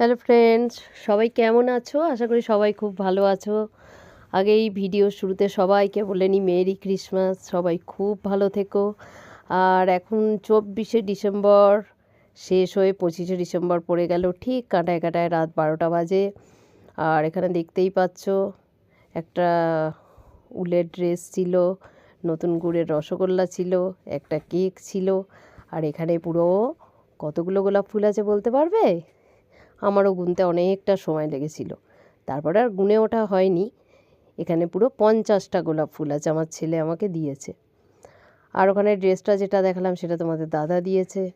Hello friends সবাই কেমন আছো? আশা করি সবাই খুব ভালো আছো। আগে এই ভিডিও শুরুতে সবাইকে বলে নি মেরি ক্রিসমাস। সবাই খুব ভালো থেকো। আর এখন চব্বিশে ডিসেম্বর, শেষ হয়ে পঁচিশে ডিসেম্বর পড়ে গেল ঠিক কাটায় কাটায় রাত বারোটা বাজে। আর এখানে দেখতেই পাচ্ছ, একটা উলের ড্রেস ছিল, নতুন গুড়ের রসগোল্লা ছিল, একটা কেক ছিল। আর এখানে পুরো কতগুলো গোলাপ ফুল আছে বলতে পারবে? আমারও গুনতে অনেকটা সময় লেগেছিল। তারপরে আর গুনে ওঠা হয়নি। এখানে পুরো পঞ্চাশটা গোলাপ ফুল আছে, আমার ছেলে আমাকে দিয়েছে। আর ওখানে ড্রেসটা যেটা দেখালাম সেটা তোমাদের দাদা দিয়েছে।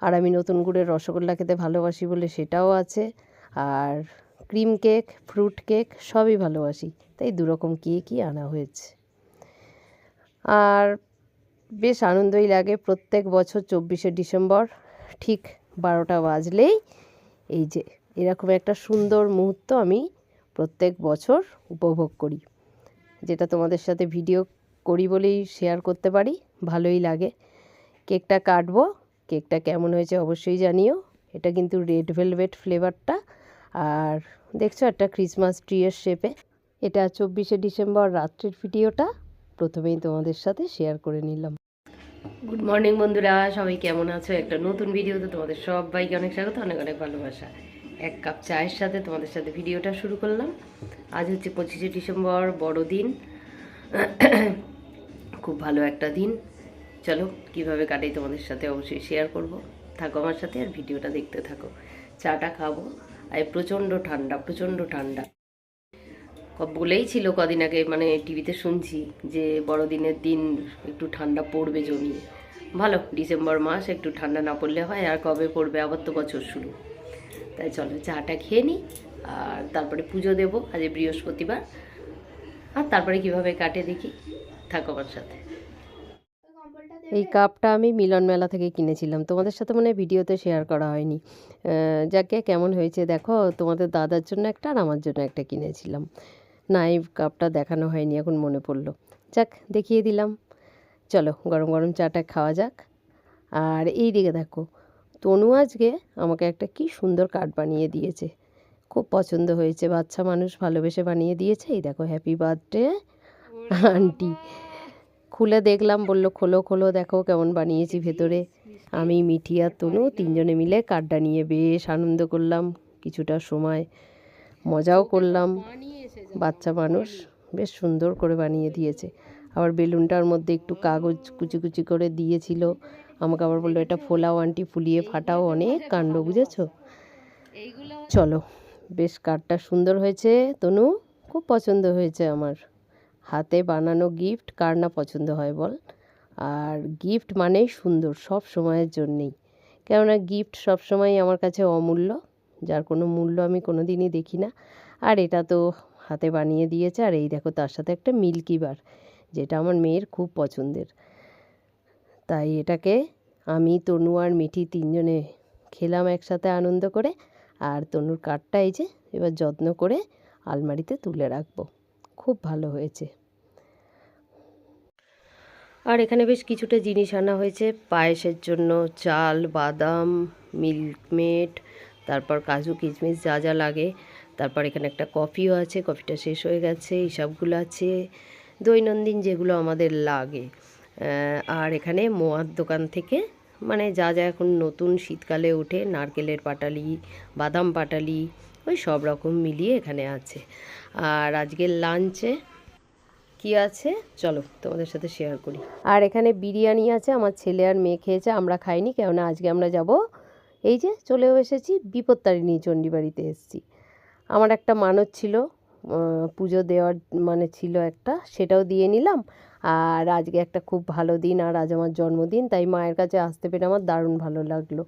আর আমি নতুন গুড়ের রসগোল্লা খেতে ভালোবাসি বলে সেটাও আছে। আর ক্রিম কেক, ফ্রুট কেক সবই ভালোবাসি। তাই দুরকম কেকই আনা হয়েছে। আর বেশ আনন্দই লাগে প্রত্যেক বছর চব্বিশে ডিসেম্বর, ঠিক বারোটা বাজলেই এই যে, এরকম একটা সুন্দর মুহূর্ত আমি প্রত্যেক বছর উপভোগ করি। যেটা তোমাদের সাথে ভিডিও করি বলেই শেয়ার করতে পারি, ভালোই লাগে। কেকটা কাটবো, কেকটা কেমন হয়েছে অবশ্যই জানিও। এটা কিন্তু রেড ভেলভেট ফ্লেভারটা আর দেখছ একটা ক্রিসমাস ট্রিয়ের শেপে এটা চব্বিশে ডিসেম্বর রাত্রির ভিডিওটা প্রথমেই তোমাদের সাথে শেয়ার করে নিলাম। গুড মর্নিং বন্ধুরা। সবাই কেমন আছো? একটা নতুন ভিডিওতে তোমাদের সবাইকে অনেক স্বাগত, অনেক অনেক ভালোবাসা। এক কাপ চায়ের সাথে তোমাদের সাথে ভিডিওটা শুরু করলাম। আজ হচ্ছে পঁচিশে ডিসেম্বর বড়দিন খুব ভালো একটা দিন। চলো, কীভাবে কাটাই তোমাদের সাথে অবশ্যই শেয়ার করব। থাকো আমার সাথে আর ভিডিওটা দেখতে থাকো। চাটা খাব। আর, প্রচণ্ড ঠান্ডা প্রচণ্ড ঠান্ডা। ক- বলেই ছিল কদিন আগে মানে টিভিতে শুনছি যে বড়দিনের দিন একটু ঠান্ডা পড়বে জমিয়ে ভালো, ডিসেম্বর মাস একটু ঠান্ডা না পড়লে হয়, আর কবে পড়বে? আবার তো বছর শুরু। তাই চলো, চাটা খেয়ে নিই আর তারপরে পুজো দেবো আজ বৃহস্পতিবার। আর তারপরে কীভাবে কাটে দেখি, থাকো আমার সাথে। এই কাপটা আমি মিলন মেলা থেকে কিনেছিলাম। তোমাদের সাথে মানে ভিডিওতে শেয়ার করা হয়নি। যাকে কেমন হয়েছে দেখো, তোমাদের দাদার জন্য একটা আর আমার জন্য একটা কিনেছিলাম। না এই কাপটা দেখানো হয়নি, এখন মনে পড়ল। যাক, দেখিয়ে দিলাম। চলো, গরম গরম চাটা খাওয়া যাক। আর এই দিকে দেখো, তনু আজকে আমাকে একটা কি সুন্দর কার্ড বানিয়ে দিয়েছে। খুব পছন্দ হয়েছে, বাচ্চা মানুষ ভালোবেসে বানিয়ে দিয়েছে। এই দেখো হ্যাপি বার্থডে আন্টি খুলে দেখলাম, বলল, খোলো খোলো, দেখো কেমন বানিয়েছি ভেতরে। আমি, মিঠি আর তনু তিনজনে মিলে কার্ডটা নিয়ে বেশ আনন্দ করলাম, কিছুটা সময় মজাও করলাম। বাচ্চা মানুষ বেশ সুন্দর করে বানিয়ে দিয়েছে। আবার বেলুনটার মধ্যে একটু কাগজ কুচি কুচি করে দিয়েছিল। আমাকে আবার বলল, এটা ফোলাও আন্টি, ফুলিয়ে ফাটাও অনেক কাণ্ড, বুঝেছ? চলো, বেশ কার্ডটা সুন্দর হয়েছে। তনু, খুব পছন্দ হয়েছে আমার। হাতে বানানো গিফট কার না পছন্দ হয় বল? আর গিফট মানেই সুন্দর সব সময়ের জন্যেই। কেননা গিফট সব সময় আমার কাছে অমূল্য, যার কোনো মূল্য আমি কোনো দিনই দেখি না। আর এটা তো হাতে বানিয়ে দিয়েছে আর এই দেখো তার সাথে একটা মিল্কি বার, যেটা আমার মেয়ের খুব পছন্দের। তাই এটাকে আমি, তনু আর মিঠি তিনজনে খেলাম একসাথে আনন্দ করে। আর তনুর কাঠটা এই যে এবার যত্ন করে আলমারিতে তুলে রাখব। খুব ভালো হয়েছে। আর এখানে বেশ কিছুটা জিনিস আনা হয়েছে। পায়েসের জন্য চাল, বাদাম, মিল্কমেড, তারপর কাজু কিশমিশ যা যা লাগে। তারপর এখানে একটা কফিও আছে, কফিটা শেষ হয়ে গেছে এইসবগুলো আছে। দৈনন্দিন যেগুলো আমাদের লাগে। আর এখানে মোয়ার দোকান থেকে মানে যা যা এখন নতুন শীতকালে ওঠে, নারকেলের পাটালি, বাদাম পাটালি, ওই সব রকম মিলিয়ে এখানে আছে। আর আজকের লাঞ্চে কি আছে? চলো তোমাদের সাথে শেয়ার করি। আর এখানে বিরিয়ানি আছে, আমার ছেলে আর মেয়ে খেয়েছে, আমরা খাইনি, কেননা আজকে আমরা যাব। এই যে চলেও এসেছি, বিপত্তারিণী চণ্ডীবাড়িতে এসেছি। আমার একটা মানত ছিল পুজো দেওয়ার মানে ছিল একটা, সেটাও দিয়ে নিলাম। আর আজকে একটা খুব ভালো দিন, আর আজ আমার জন্মদিন, তাই মায়ের কাছে আসতে পেরে আমার দারুণ ভালো লাগল।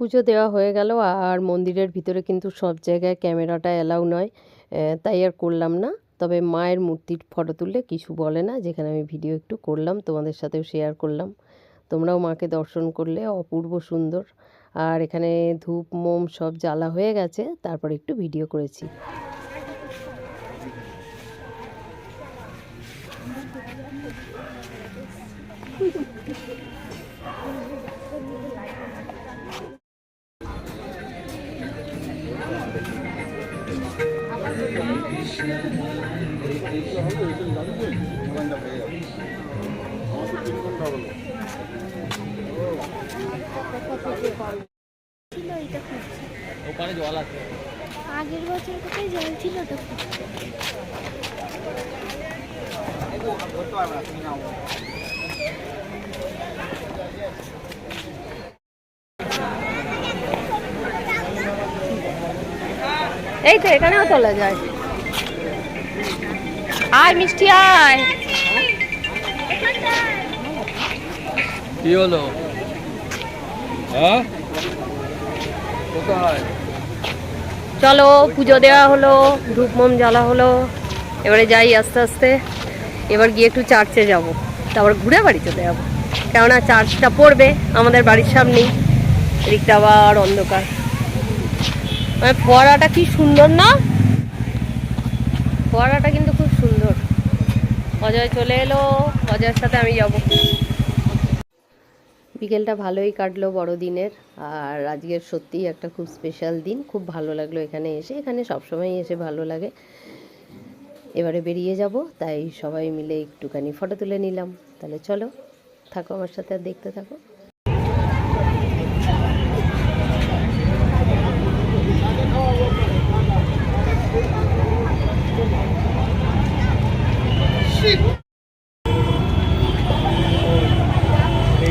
পুজো দেওয়া হয়ে গেল, আর মন্দিরের ভিতরে কিন্তু সব জায়গায় ক্যামেরাটা অ্যালাউ নয় তাই আর করলাম না। তবে মায়ের মূর্তির ফটো তুললে কিছু বলে না, যেখানে আমি ভিডিও একটু করলাম, তোমাদের সাথেও শেয়ার করলাম। তোমরাও মাকে দর্শন করলে অপূর্ব সুন্দর। আর এখানে ধূপ, মোম সব জ্বালা হয়ে গেছে, তারপর একটু ভিডিও করেছি। আগের বছর কোথায় জল ছিল এই তো এখানেও তোলা যায়। আয় মিষ্টি আয়। কি হলো হ্যাঁ চলো পুজো দেওয়া হলো ধূপ মোম জ্বালা হলো। এবারে যাই আস্তে আস্তে। এবার গিয়ে একটু চার্চে যাব। তারপর ঘুরে বাড়ি চলে যাব। কেননা চার্চটা পড়বে আমাদের বাড়ির সামনেই। এদিকটা আবার অন্ধকার। মানে ফোয়ারাটা কি সুন্দর না? ফোয়ারাটা কিন্তু খুব সুন্দর। অজয় চলে এলো। অজয়ের সাথে আমি যাব। বিকেলটা ভালোই কাটলো বড়দিনের, আর আজকের সত্যিই একটা খুব স্পেশাল দিন। খুব ভালো লাগল এখানে এসে। এখানে সবসময় এসে ভালো লাগে। এবারে বেরিয়ে যাব, তাই সবাই মিলে একটুখানি ফটো তুলে নিলাম। তাহলে চলো, থাকো আমার সাথে আর দেখতে থাকো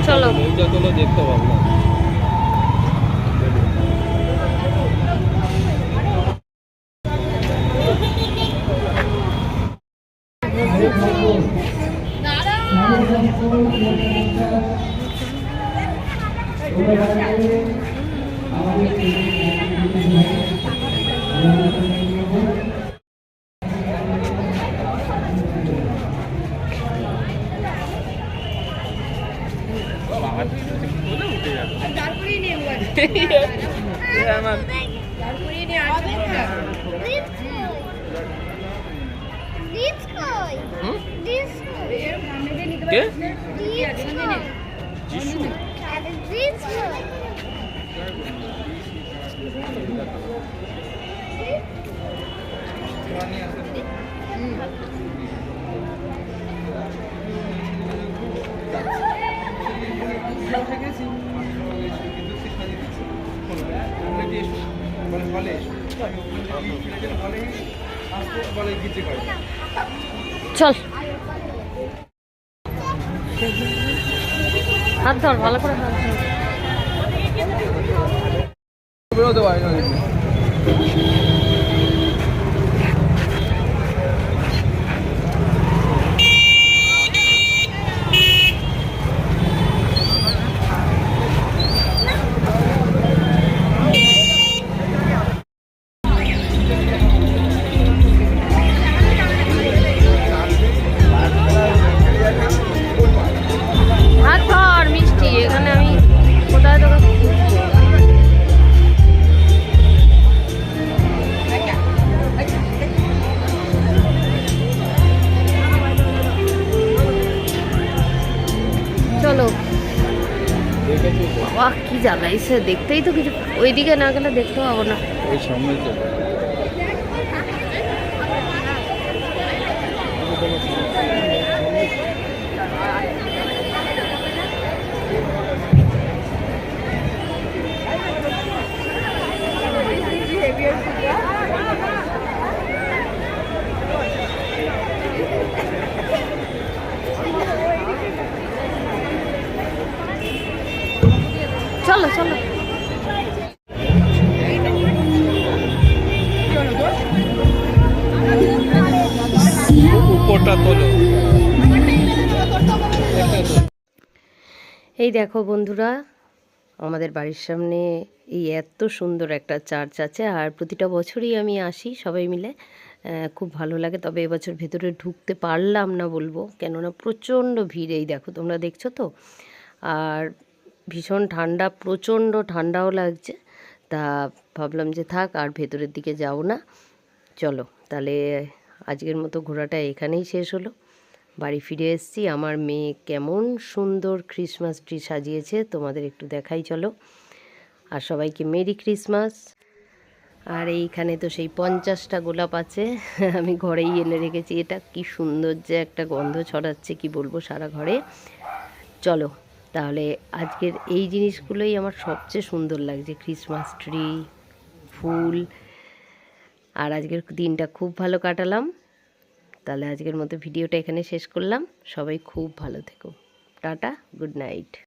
চলো তোলো দেখতে পাবো। না কই কে চল। হাত ধর ভালো করে হাত ধর। বেরোতে পারি না। জ্বালাইছে দেখতেই তো কিছু ওইদিকে না গেলে দেখতে পাবো না। ওই চলো চলো। উপরটা তোলো। এই দেখো বন্ধুরা আমাদের বাড়ির সামনে এই এত সুন্দর একটা চার্চ আছে আর প্রতিটা বছরই আমি আসি সবাই মিলে। খুব ভালো লাগে তবে এবছর ভেতরে ঢুকতে পারলাম না বলব কেননা প্রচণ্ড ভিড় এই দেখো তোমরা দেখছ তো। আর ভীষণ ঠান্ডা, প্রচণ্ড ঠান্ডাও লাগছে। তা ভাবলাম যে থাক, আর ভেতরের দিকে যাও না। চলো, তাহলে আজকের মতো ঘোরাটা এখানেই শেষ হলো। বাড়ি ফিরে এসেছি। আমার মেয়ে কেমন সুন্দর ক্রিসমাস ট্রি সাজিয়েছে, তোমাদের একটু দেখাই চলো। আর সবাইকে মেরি ক্রিসমাস আর এইখানে তো সেই পঞ্চাশটা গোলাপ আছে, আমি ঘরেই এনে রেখেছি। এটা কি সুন্দর যে একটা গন্ধ ছড়াচ্ছে, কি বলব সারা ঘরে। চলো তাহলে আজকের এই জিনিসগুলোই আমার সবচেয়ে সুন্দর লাগছে ক্রিসমাস ট্রি ফুল। আর আজকের দিনটা খুব ভালো কাটালাম। তাহলে আজকের মতো ভিডিওটা এখানে শেষ করলাম। সবাই খুব ভালো থেকো। Tata good night